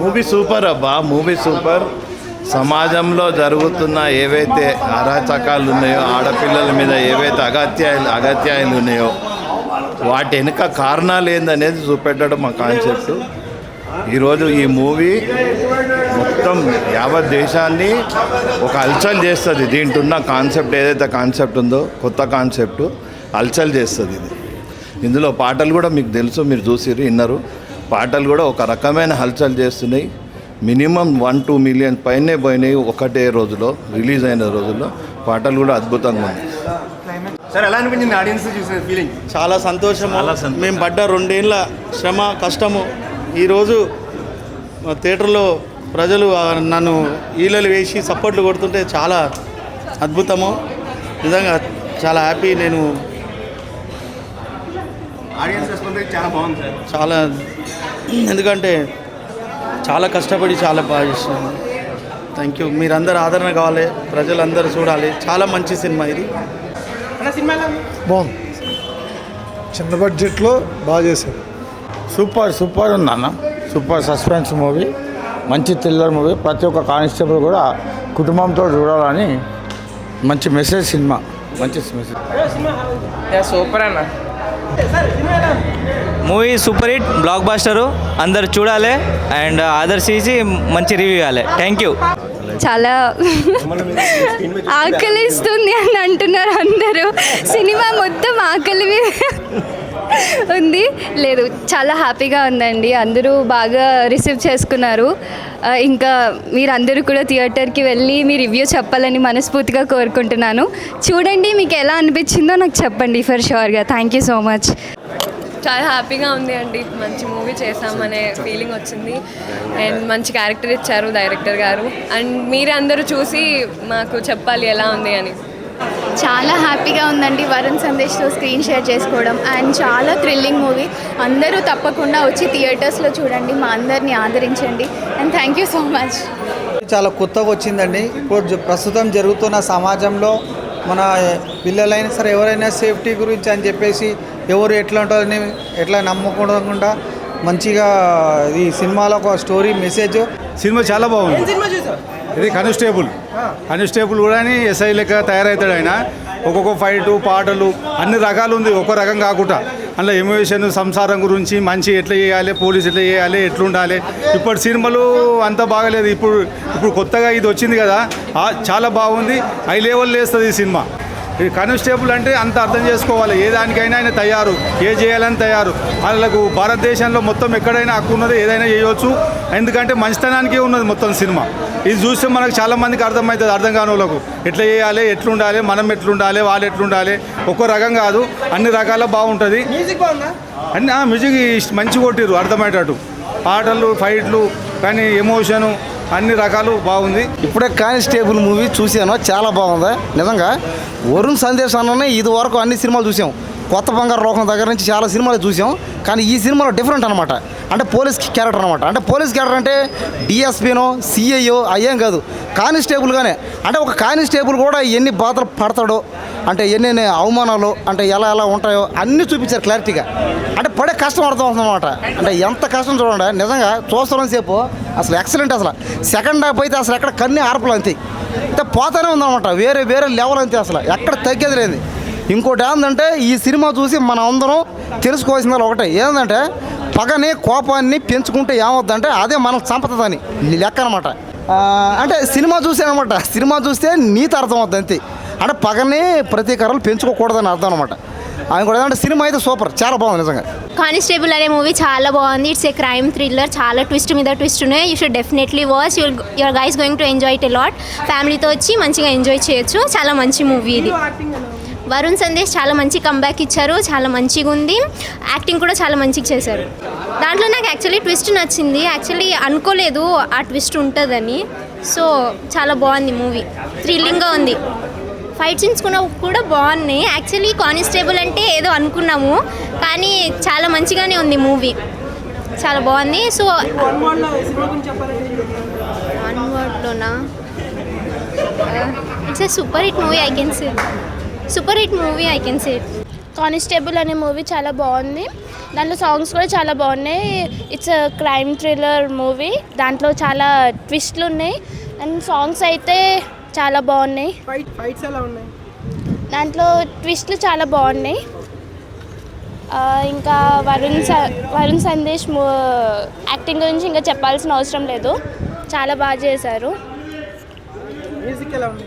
Movie super అబ్బా movie super. సమాజంలో జరుగుతున్న ఏవైతే అరాచకాలు ఉన్నాయో ఆడపిల్లల మీద ఏవైతే అగత్యాలు అగత్యాలు ఉన్నాయో వాటి వెనుక కారణాలు ఏందనేది చూపెట్టడం మా కాన్సెప్ట్. ఈరోజు ఈ మూవీ మొత్తం యావత్ దేశాన్ని ఒక హల్చల్ చేస్తుంది. దీంట్లో ఉన్న కాన్సెప్ట్ ఏదైతే కాన్సెప్ట్ ఉందో కొత్త కాన్సెప్ట్. హల్చల్ చేస్తుంది ఇది. ఇందులో పాటలు కూడా మీకు తెలుసు మీరు చూసిర్రు విన్నారు. పాటలు కూడా ఒక రకమైన హల్చల్ చేస్తున్నాయి. మినిమం వన్ టూ మిలియన్ పైనే పోయినాయి ఒకటే రోజులో రిలీజ్ అయిన రోజుల్లో. పాటలు కూడా అద్భుతంగా ఉన్నాయి. సార్ ఎలా అనిపించింది ఆడియన్స్ చూసిన ఫీలింగ్ చాలా సంతోషం. మేము పడ్డ రెండేళ్ళ శ్రమ కష్టము ఈరోజు మా థియేటర్లో ప్రజలు నన్ను ఈలలు వేసి సపోర్ట్లు కొడుతుంటే చాలా అద్భుతము. నిజంగా చాలా హ్యాపీ. నేను ఆడియన్స్ రెస్పాన్స్ చాలా బాగుంది సార్. చాలా ఎందుకంటే చాలా కష్టపడి చాలా బాగా చేసినాను థ్యాంక్ యూ మీరందరూ ఆదరణ కావాలి ప్రజలందరూ చూడాలి. చాలా మంచి సినిమా ఇది. బాగుంది. చిన్న బడ్జెట్లో బాగా చేశారు. సూపర్ సూపర్ ఉందన్న సూపర్ సస్పెన్స్ మూవీ మంచి థ్రిల్లర్ మూవీ. ప్రతి ఒక్క కానిస్టేబుల్ కూడా కుటుంబంతో చూడాలని మంచి మెసేజ్ సినిమా. మంచి మెసేజ్ సూపర్ అన్న. Movie super hit blockbuster అందరు చూడాలి. అండ్ ఆదర్శించి మంచి రివ్యూ ఇవ్వాలి. థ్యాంక్ యూ చాలా ఆకలిస్తుంది అని అంటున్నారు అందరూ. సినిమా మొత్తం ఆకలి ఉంది. లేదు చాలా హ్యాపీగా ఉందండి. అందరూ బాగా రిసీవ్ చేసుకున్నారు. ఇంకా మీరందరూ కూడా థియేటర్కి వెళ్ళి మీ రివ్యూ చెప్పాలని మనస్ఫూర్తిగా కోరుకుంటున్నాను. చూడండి మీకు ఎలా అనిపించిందో నాకు చెప్పండి ఫర్ షూర్గా థ్యాంక్ యూ సో మచ్ చాలా హ్యాపీగా ఉంది అండి. మంచి మూవీ చేసామనే ఫీలింగ్ వచ్చింది. అండ్ మంచి క్యారెక్టర్ ఇచ్చారు డైరెక్టర్ గారు. అండ్ మీరందరూ అందరూ చూసి మాకు చెప్పాలి ఎలా ఉంది అని. చాలా హ్యాపీగా ఉందండి వరుణ్ సందేశ్తో స్క్రీన్ షేర్ చేసుకోవడం. అండ్ చాలా థ్రిల్లింగ్ మూవీ. అందరూ తప్పకుండా వచ్చి థియేటర్స్లో చూడండి. మా అందరినీ ఆదరించండి. And thank you so much. చాలా కొత్తగా వచ్చిందండి. ఇప్పుడు ప్రస్తుతం జరుగుతున్న సమాజంలో మన పిల్లలైనా సరే ఎవరైనా సేఫ్టీ గురించి అని చెప్పేసి ఎవరు ఎట్లా ఉంటారని ఎట్లా నమ్మకుండా మంచిగా ఈ సినిమాలో ఒక స్టోరీ మెసేజ్ సినిమా చాలా బాగుంది. ఇది కానిస్టేబుల్. కానిస్టేబుల్ కూడా ఎస్ఐ లెక్క తయారవుతాడు ఆయన. ఒక్కొక్క ఫైటు పాటలు అన్ని రకాలు ఉంది. ఒక రకం కాకుండా. అందులో ఎమోషన్ సంసారం గురించి మంచి ఎట్లా చేయాలి పోలీస్ ఎట్లా చేయాలి ఎట్లుండాలి. ఇప్పటి సినిమాలు అంత బాగలేదు. ఇప్పుడు ఇప్పుడు కొత్తగా ఇది వచ్చింది కదా. ఆ, చాలా బాగుంది. హై లెవెల్ వేస్తుంది ఈ సినిమా. కానిస్టేబుల్ అంటే అంత అర్థం చేసుకోవాలి. ఏ దానికైనా ఆయన తయారు ఏ చేయాలని తయారు. వాళ్ళకు భారతదేశంలో మొత్తం ఎక్కడైనా హక్కు ఉన్నది ఏదైనా చేయవచ్చు ఎందుకంటే మంచితనానికే ఉన్నది మొత్తం సినిమా. ఇది చూస్తే మనకు చాలా మందికి అర్థమవుతుంది అర్థం కాని వాళ్ళకు. ఎట్లా చేయాలి ఎట్లుండాలి మనం ఎట్లుండాలి వాళ్ళు ఎట్లుండాలి. ఒక్కో రకం కాదు అన్ని రకాల బాగుంటుంది. అన్ని ఆ, మ్యూజిక్ మంచి కొట్టిరు అర్థమయ్యేటట్టు. పాటలు ఫైట్లు కానీ ఎమోషను అన్ని రకాలు బాగుంది. ఇప్పుడే కానిస్టేబుల్ మూవీ చూశాను చాలా బాగుంది. నిజంగా వరుణ్ సందేశ్ అన్ననే ఇది వరకు అన్ని సినిమాలు చూసాం. కొత్త బంగారు లోకం దగ్గర నుంచి చాలా సినిమాలు చూసాం. కానీ ఈ సినిమాలో డిఫరెంట్ అనమాట అంటే పోలీస్ క్యారెక్టర్ అనమాట అంటే పోలీస్ క్యారెక్టర్ అంటే డిఎస్పీనో సిఐఓ అయ్యేం కాదు. కానిస్టేబుల్గానే అంటే ఒక కానిస్టేబుల్ కూడా ఎన్ని బాధలు పడతాడో అంటే ఎన్నెన్ని అవమానాలు అంటే ఎలా ఎలా ఉంటాయో అన్నీ చూపించారు క్లారిటీగా. అంటే పడే కష్టం అర్థం అవుతుంది అనమాట అంటే ఎంత కష్టం చూడండి నిజంగా చూస్తున్న సేపు అసలు ఎక్సలెంట్ అసలు. సెకండ్ హాఫ్ అయితే అసలు ఎక్కడ కన్నీ ఆర్పలు అంతే. అంటే పోతానే ఉందన్నమాట వేరే వేరే లెవెల్ అంతే అసలు. ఎక్కడ తగ్గేది లేదు. ఇంకోటి ఏంటంటే ఈ సినిమా చూసి మన అందరం తెలుసుకోవాల్సింది ఒకటే. ఏంటంటే పగని కోపాన్ని పెంచుకుంటే ఏమవుద్దంటే అదే మనం చంపుతుందని. లెక్క అనమాట అంటే సినిమా చూసే అనమాట సినిమా చూస్తే నీతి అర్థం అవుద్ది అంతే. అంటే పగని ప్రతీకారాలు పెంచుకోకూడదని అర్థం అనమాట ఆయన కూడా అంటే సినిమా అయితే సూపర్ చాలా బాగుంది నిజంగా. కానిస్టేబుల్ అనే మూవీ చాలా బాగుంది. ఇట్స్ ఏ క్రైమ్ థ్రిల్లర్ చాలా ట్విస్ట్ మీద ట్విస్ట్ ఉన్నాయి. You should definitely watch your your guys going to enjoy it lot ఫ్యామిలీతో వచ్చి మంచిగా ఎంజాయ్ చేయొచ్చు. చాలా మంచి మూవీ ఇది. వరుణ్ సందేశ్ చాలా మంచి కంబ్యాక్ ఇచ్చారు. చాలా మంచిగా ఉంది. యాక్టింగ్ కూడా చాలా మంచిగా చేశారు. దాంట్లో నాకు యాక్చువల్లీ ట్విస్ట్ నచ్చింది. యాక్చువల్లీ అనుకోలేదు ఆ ట్విస్ట్ ఉంటుందని. సో చాలా బాగుంది మూవీ థ్రిల్లింగ్గా ఉంది. ఫైట్ సీన్స్ కూడా బాగున్నాయి. యాక్చువల్లీ కానిస్టేబుల్ అంటే ఏదో అనుకున్నాము కానీ చాలా మంచిగానే ఉంది మూవీ. చాలా బాగుంది. So one వర్డ్లోనా it's a super hit movie I can say super hit movie I can say constable అనే మూవీ చాలా బాగుంది. దాంట్లో సాంగ్స్ కూడా చాలా బాగున్నాయి. ఇట్స్ క్రైమ్ థ్రిల్లర్ మూవీ దాంట్లో చాలా ట్విస్ట్లు ఉన్నాయి. అండ్ సాంగ్స్ అయితే చాలా బాగున్నాయి. ఫైట్ ఫైట్స్ ఎలా ఉన్నాయి? దాంట్లో ట్విస్ట్లు చాలా బాగున్నాయి. ఇంకా వరుణ్ స వరుణ్ సందేశ్ యాక్టింగ్ గురించి ఇంకా చెప్పాల్సిన అవసరం లేదు. చాలా బాగా చేశారు. మ్యూజిక్ ఎలా ఉంది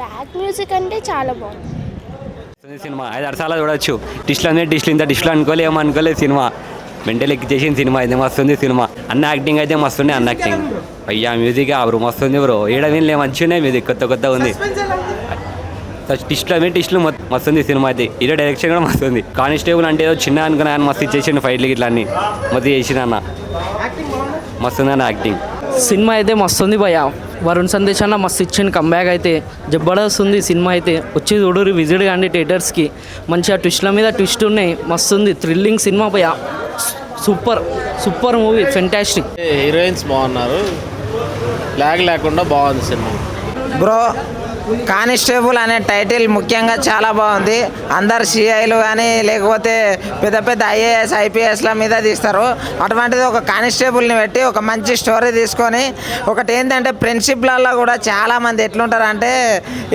బ్యాక్ మ్యూజిక్ అంటే చాలా బాగుంది. సినిమా ఐదు ఆరు సార్లు చూడొచ్చు. డిస్ట్లు అనేది డిస్ట్లు ఇంత డిస్ట్లు అనుకోలే అనుకోలేదు సినిమా. మెంటల్ ఎక్కి చేసిన సినిమా అయితే మస్తుంది సినిమా. అన్న యాక్టింగ్ అయితే మస్తుండే అన్న యాక్టింగ్ అయ్యా మ్యూజిక్ బ్రో మస్తుంది బ్రో ఏడ వినలే మంచిగానే ఉన్నాయి మ్యూజిక్ కొత్త కొత్త ఉంది. టిస్ట్లు అవి టిస్ట్లు మస్తుంది సినిమా అయితే. ఇదే డైరెక్షన్ కూడా మస్తుంది. కానిస్టేబుల్ అంటే ఏదో చిన్న అనుకున్నా మస్తు ఇచ్చేసిండు ఫైట్లు ఇట్లా అన్ని. మస్తు చేసిన అన్న. మస్తుంది అన్న యాక్టింగ్ సినిమా అయితే మస్తు ఉంది భయ వరుణ్ సందేశ్ అన్న మస్తు ఇచ్చింది కంబ్యాక్ అయితే. జబర్దస్త్ ఉంది సినిమా అయితే. వచ్చి చూడరు విజిట్ కానీ థియేటర్స్కి మంచిగా ట్విస్ట్ల మీద ట్విస్ట్ ఉన్నాయి. మస్తు ఉంది థ్రిల్లింగ్ సినిమా భయ super. Super movie. Fantastic heroines బాగున్నారు. లాగ్ లేకుండా బాగుంది సినిమా. బ్రో కానిస్టేబుల్ అనే టైటిల్ ముఖ్యంగా చాలా బాగుంది. అందరు సిఐలు కానీ లేకపోతే పెద్ద పెద్ద ఐఏఎస్ ఐపీఎస్ల మీద తీస్తారు. అటువంటిది ఒక కానిస్టేబుల్ని పెట్టి ఒక మంచి స్టోరీ తీసుకొని ఒకటి ఏంటంటే ఫ్రెండ్షిప్లలో కూడా చాలామంది ఎట్లుంటారు అంటే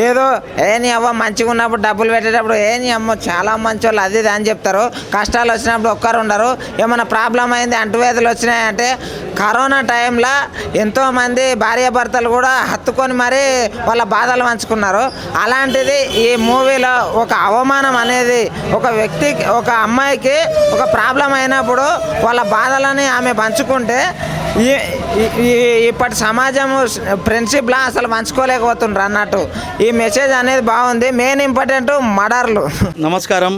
ఏదో ఏ నీ అవ్వ మంచిగా ఉన్నప్పుడు డబ్బులు పెట్టేటప్పుడు ఏ నీ అమ్మ చాలా మంచి వాళ్ళు అది ఇది అని చెప్తారు. కష్టాలు వచ్చినప్పుడు ఒక్కరు ఉండరు ఏమైనా ప్రాబ్లం అయింది అంటువ్యాధులు వచ్చినాయంటే కరోనా టైంలో ఎంతోమంది భార్యాభర్తలు కూడా హత్తుకొని మరీ వాళ్ళ బాధలు పంచుకున్నారు. అలాంటిది ఈ మూవీలో ఒక అవమానం అనేది ఒక వ్యక్తికి ఒక అమ్మాయికి ఒక ప్రాబ్లం అయినప్పుడు వాళ్ళ బాధలని ఆమె పంచుకుంటే ఈ ఇప్పటి సమాజము ఫ్రెండ్షిప్లా అసలు పంచుకోలేకపోతుండ్రు అన్నట్టు. ఈ మెసేజ్ అనేది బాగుంది. మెయిన్ ఇంపార్టెంట్ మర్డర్లు. నమస్కారం.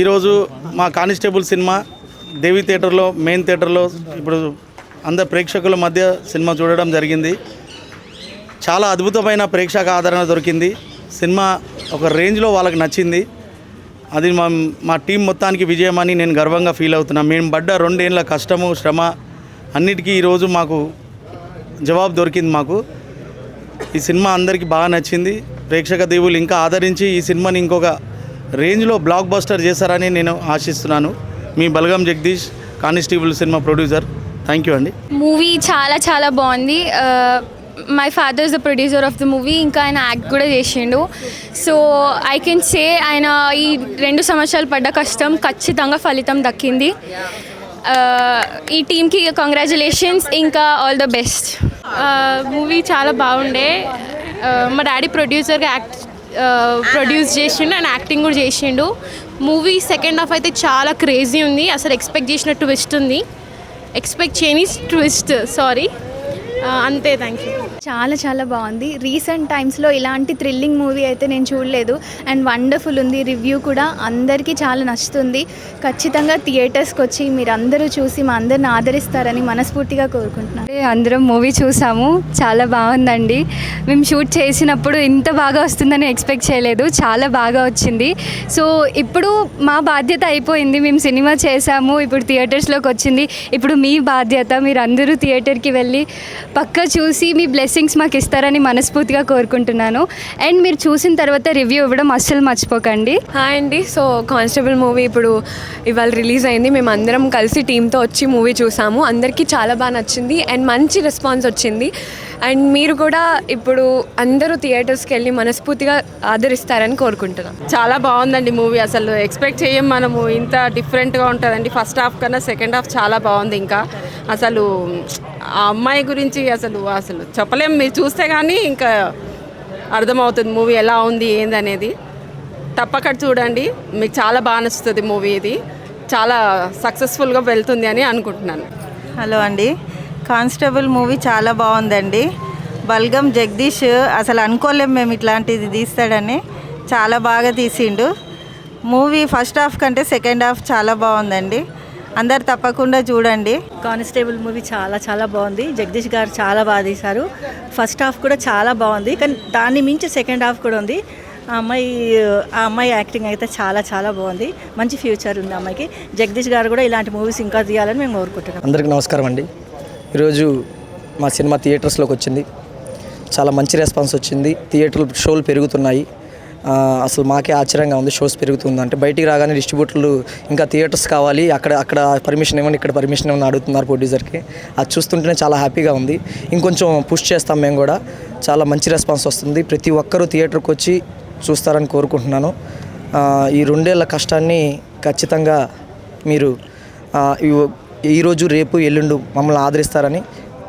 ఈరోజు మా కానిస్టేబుల్ సినిమా దేవి థియేటర్లో మెయిన్ థియేటర్లో ఇప్పుడు అందరు ప్రేక్షకుల మధ్య సినిమా చూడడం జరిగింది. చాలా అద్భుతమైన ప్రేక్షక ఆదరణ దొరికింది. సినిమా ఒక రేంజ్లో వాళ్ళకి నచ్చింది. అది మా మా టీం మొత్తానికి విజయం అని నేను గర్వంగా ఫీల్ అవుతున్నా. మేము పడ్డ రెండేళ్ళ కష్టము శ్రమ అన్నిటికీ ఈరోజు మాకు జవాబు దొరికింది మాకు. ఈ సినిమా అందరికీ బాగా నచ్చింది. ప్రేక్షక దేవులు ఇంకా ఆదరించి ఈ సినిమాని ఇంకొక రేంజ్లో బ్లాక్ బస్టర్ చేస్తారని నేను ఆశిస్తున్నాను. మీ బలగం జగదీష్ కానిస్టేబుల్ సినిమా ప్రొడ్యూసర్. థ్యాంక్ యూ అండి మూవీ చాలా చాలా బాగుంది. My father is the producer of the movie ఇంకా ఆయన యాక్ట్ కూడా చేసిండు. సో ఐ కెన్ సే ఆయన ఈ రెండు సంవత్సరాలు పడ్డ కష్టం ఖచ్చితంగా ఫలితం దక్కింది. Uh, ఈ టీమ్కి కంగ్రాచులేషన్స్ ఇంకా ఆల్ ద బెస్ట్ మూవీ చాలా బాగుండే. Uh, మా డాడీ ప్రొడ్యూసర్గా యాక్ట్ ప్రొడ్యూస్ చేసిండు అండ్ యాక్టింగ్ కూడా చేసిండు. మూవీ సెకండ్ హాఫ్ అయితే చాలా క్రేజీ ఉంది. అసలు ఎక్స్పెక్ట్ చేసిన ట్విస్ట్ ఉంది. ఎక్స్పెక్ట్ చేయని ట్విస్ట్ సారీ అంతే థ్యాంక్ యూ చాలా చాలా బాగుంది. రీసెంట్ టైమ్స్లో ఇలాంటి థ్రిల్లింగ్ మూవీ అయితే నేను చూడలేదు. అండ్ వండర్ఫుల్ ఉంది. రివ్యూ కూడా అందరికీ చాలా నచ్చుతుంది. ఖచ్చితంగా థియేటర్స్కి వచ్చి మీరు అందరూ చూసి మా అందరిని ఆదరిస్తారని మనస్ఫూర్తిగా కోరుకుంటున్నాను. అందరం మూవీ చూసాము. చాలా బాగుందండి. మేము షూట్ చేసినప్పుడు ఇంత బాగా వస్తుందని ఎక్స్పెక్ట్ చేయలేదు. చాలా బాగా వచ్చింది. సో ఇప్పుడు మా బాధ్యత అయిపోయింది. మేము సినిమా చేసాము. ఇప్పుడు థియేటర్స్లోకి వచ్చింది. ఇప్పుడు మీ బాధ్యత. మీరు అందరూ థియేటర్కి వెళ్ళి పక్క చూసి మీ బ్లెస్సింగ్స్ మాకు ఇస్తారని మనస్ఫూర్తిగా కోరుకుంటున్నాను. అండ్ మీరు చూసిన తర్వాత రివ్యూ ఇవ్వడం అస్సలు మర్చిపోకండి. హాయ్ అండి. సో కానిస్టేబుల్ మూవీ ఇప్పుడు ఇవాళ రిలీజ్ అయింది. మేము అందరం కలిసి టీంతో వచ్చి మూవీ చూసాము. అందరికీ చాలా బాగా నచ్చింది. అండ్ మంచి రెస్పాన్స్ వచ్చింది. అండ్ మీరు కూడా ఇప్పుడు అందరూ థియేటర్స్కి వెళ్ళి మనస్ఫూర్తిగా ఆదరిస్తారని కోరుకుంటున్నాం. చాలా బాగుందండి మూవీ అసలు. ఎక్స్పెక్ట్ చేయం మనము. ఇంత డిఫరెంట్గా ఉంటుందండి. ఫస్ట్ హాఫ్ కన్నా సెకండ్ హాఫ్ చాలా బాగుంది ఇంకా. అసలు ఆ అమ్మాయి గురించి అసలు అసలు చెప్పలేం. మీరు చూస్తే కానీ ఇంకా అర్థమవుతుంది మూవీ ఎలా ఉంది ఏందనేది. తప్పక చూడండి. మీకు చాలా బాగా నచ్చుతుంది మూవీ ఇది. చాలా సక్సెస్ఫుల్గా వెళ్తుంది అని అనుకుంటున్నాను. హలో అండి. కానిస్టేబుల్ మూవీ చాలా బాగుందండి. బల్గం జగదీష్ అసలు అనుకోలేం మేము ఇట్లాంటిది తీస్తాడని. చాలా బాగా తీసిండు. మూవీ ఫస్ట్ హాఫ్ కంటే సెకండ్ హాఫ్ చాలా బాగుందండి. అందరు తప్పకుండా చూడండి. కానిస్టేబుల్ మూవీ చాలా చాలా బాగుంది. జగదీష్ గారు చాలా బాగా తీశారు. ఫస్ట్ హాఫ్ కూడా చాలా బాగుంది. కానీ దాన్ని మించి సెకండ్ హాఫ్ కూడా ఉంది. ఆ అమ్మాయి ఆ అమ్మాయి యాక్టింగ్ అయితే చాలా చాలా బాగుంది. మంచి ఫ్యూచర్ ఉంది అమ్మాయికి. జగదీష్ గారు కూడా ఇలాంటి మూవీస్ ఇంకా తీయాలని మేము కోరుకుంటున్నాం. అందరికీ నమస్కారం అండి. ఈరోజు మా సినిమా థియేటర్స్లోకి వచ్చింది. చాలా మంచి రెస్పాన్స్ వచ్చింది. థియేటర్ షోలు పెరుగుతున్నాయి. అసలు మాకే ఆశ్చర్యంగా ఉంది షోస్ పెరుగుతుంది. అంటే బయటికి రాగానే డిస్ట్రిబ్యూటర్లు ఇంకా థియేటర్స్ కావాలి అక్కడ అక్కడ పర్మిషన్ ఇవ్వండి ఇక్కడ పర్మిషన్ ఇవ్వండి అడుగుతున్నారు ప్రొడ్యూసర్కి అది చూస్తుంటేనే చాలా హ్యాపీగా ఉంది. ఇంకొంచెం పుష్ చేస్తాం మేము కూడా. చాలా మంచి రెస్పాన్స్ వస్తుంది. ప్రతి ఒక్కరూ థియేటర్కి వచ్చి చూస్తారని కోరుకుంటున్నాను. ఈ రెండేళ్ళ కష్టాన్ని ఖచ్చితంగా మీరు ఈరోజు రేపు ఎల్లుండు మమ్మల్ని ఆదరిస్తారని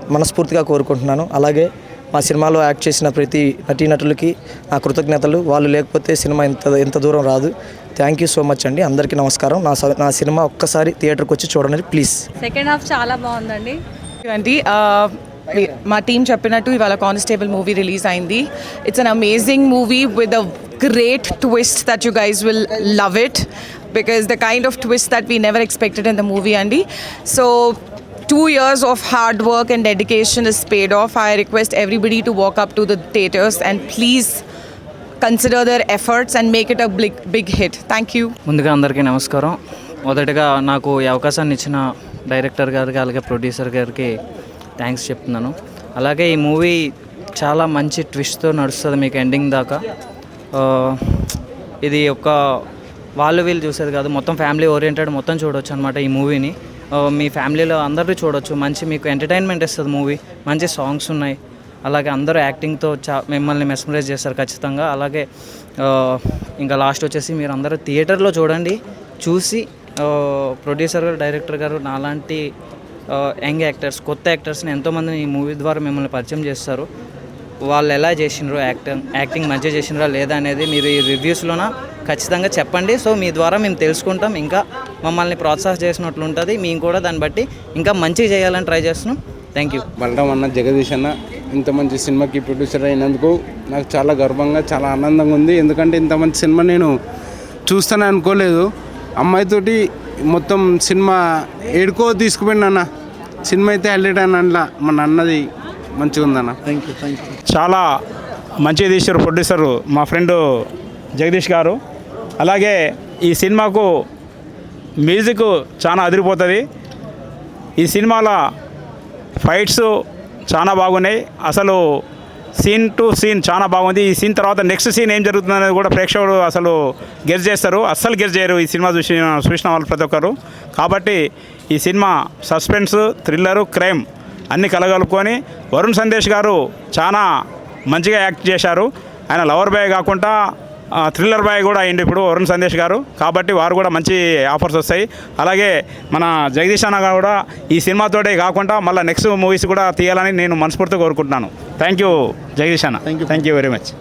మనస్ఫూర్తిగా కోరుకుంటున్నాను. అలాగే మా సినిమాలో యాక్ట్ చేసిన ప్రతి నటీనటులకి నా కృతజ్ఞతలు. వాళ్ళు లేకపోతే సినిమా ఇంత ఎంత దూరం రాదు. థ్యాంక్ యూ సో మచ్ అండి. అందరికీ నమస్కారం. నా స- నా సినిమా ఒక్కసారి థియేటర్కి వచ్చి చూడండి ప్లీజ్. సెకండ్ హాఫ్ చాలా బాగుందండి. అండి మా టీం చెప్పినట్టు ఇవాళ కానిస్టేబుల్ మూవీ రిలీజ్ అయింది. It's an amazing movie with a great twist that you guys will love it because the kind of twist that we never expected in the movie అండి so two years of hard work and dedication is paid off. I request everybody to walk up to the theaters and please consider their efforts and make it a big, big hit. Thank you. ముందుగా అందరికీ నమస్కారం మొదటగా నాకు ఈ అవకాశాన్ని ఇచ్చిన director గారికి అలాగే ప్రొడ్యూసర్ గారికి థ్యాంక్స్ చెప్తున్నాను అలాగే ఈ మూవీ చాలా మంచి ట్విస్ట్తో నడుస్తుంది మీకు ఎండింగ్ దాకా ఆ, ఇది ఒక వాళ్ళు వీళ్ళు చూసేది కాదు. మొత్తం ఫ్యామిలీ ఓరియంటెడ్ మొత్తం చూడొచ్చు అనమాట ఈ మూవీని. మీ ఫ్యామిలీలో అందరూ చూడొచ్చు. మంచి మీకు ఎంటర్టైన్మెంట్ ఇస్తుంది మూవీ. మంచి సాంగ్స్ ఉన్నాయి. అలాగే అందరూ యాక్టింగ్తో చా మిమ్మల్ని మెస్మరైజ్ చేస్తారు ఖచ్చితంగా. అలాగే ఇంకా లాస్ట్ వచ్చేసి మీరు అందరూ థియేటర్లో చూడండి. చూసి ప్రొడ్యూసర్ గారు డైరెక్టర్ గారు నాలాంటి యంగ్ యాక్టర్స్ కొత్త యాక్టర్స్ని ఎంతోమందిని ఈ మూవీ ద్వారా మిమ్మల్ని పరిచయం చేస్తారు. వాళ్ళు ఎలా చేసినారు యాక్టింగ్ యాక్టింగ్ మంచిగా చేసినారా లేదా అనేది మీరు ఈ రివ్యూస్లోన ఖచ్చితంగా చెప్పండి. సో మీ ద్వారా మేము తెలుసుకుంటాం. ఇంకా మమ్మల్ని ప్రోత్సాహం చేసినట్లు ఉంటుంది. మేము కూడా దాన్ని బట్టి ఇంకా మంచిగా చేయాలని ట్రై చేస్తున్నాం. థ్యాంక్ యూ బలరాం అన్న జగదీష్ అన్న ఇంత మంచి సినిమాకి ప్రొడ్యూసర్ అయినందుకు నాకు చాలా గర్వంగా చాలా ఆనందంగా ఉంది. ఎందుకంటే ఇంత మంచి సినిమా నేను చూస్తానని అనుకోలేదు. అమ్మాయితోటి మొత్తం సినిమా ఏడుకో తీసుకుపోయింది అన్న. సినిమా అయితే హైలైట్ అన్న. అందులో మన అన్నది మంచిగా ఉందన్న థ్యాంక్ యూ థ్యాంక్ యూ చాలా మంచిగా తీసారు ప్రొడ్యూసరు మా ఫ్రెండ్ జగదీష్ గారు. అలాగే ఈ సినిమాకు మ్యూజిక్ చాలా అదిరిపోతుంది. ఈ సినిమాలో ఫైట్స్ చాలా బాగున్నాయి. అసలు సీన్ టు సీన్ చాలా బాగుంది. ఈ సీన్ తర్వాత నెక్స్ట్ సీన్ ఏం జరుగుతుంది అనేది కూడా ప్రేక్షకుడు అసలు గెస్ చేస్తారు. అస్సలు గెస్ చేయరు ఈ సినిమా చూసి చూసిన వాళ్ళు ప్రతి ఒక్కరు. కాబట్టి ఈ సినిమా సస్పెన్స్ థ్రిల్లరు క్రైమ్ అన్ని కలగలుపుకొని వరుణ్ సందేశ్ గారు చాలా మంచిగా యాక్ట్ చేశారు. ఆయన లవర్ బాయ్ కాకుండా థ్రిల్లర్ బాయ్ కూడా అయింది ఇప్పుడు వరుణ్ సందేశ్ గారు. కాబట్టి వారు కూడా మంచి ఆఫర్స్ వస్తాయి. అలాగే మన జగదీష్ అన్న గారు కూడా ఈ సినిమాతోటే కాకుండా మళ్ళీ నెక్స్ట్ మూవీస్ కూడా తీయాలని నేను మనస్ఫూర్తిగా కోరుకుంటున్నాను. థ్యాంక్ యూ జగదీష్ అన్న. Thank you thank you very much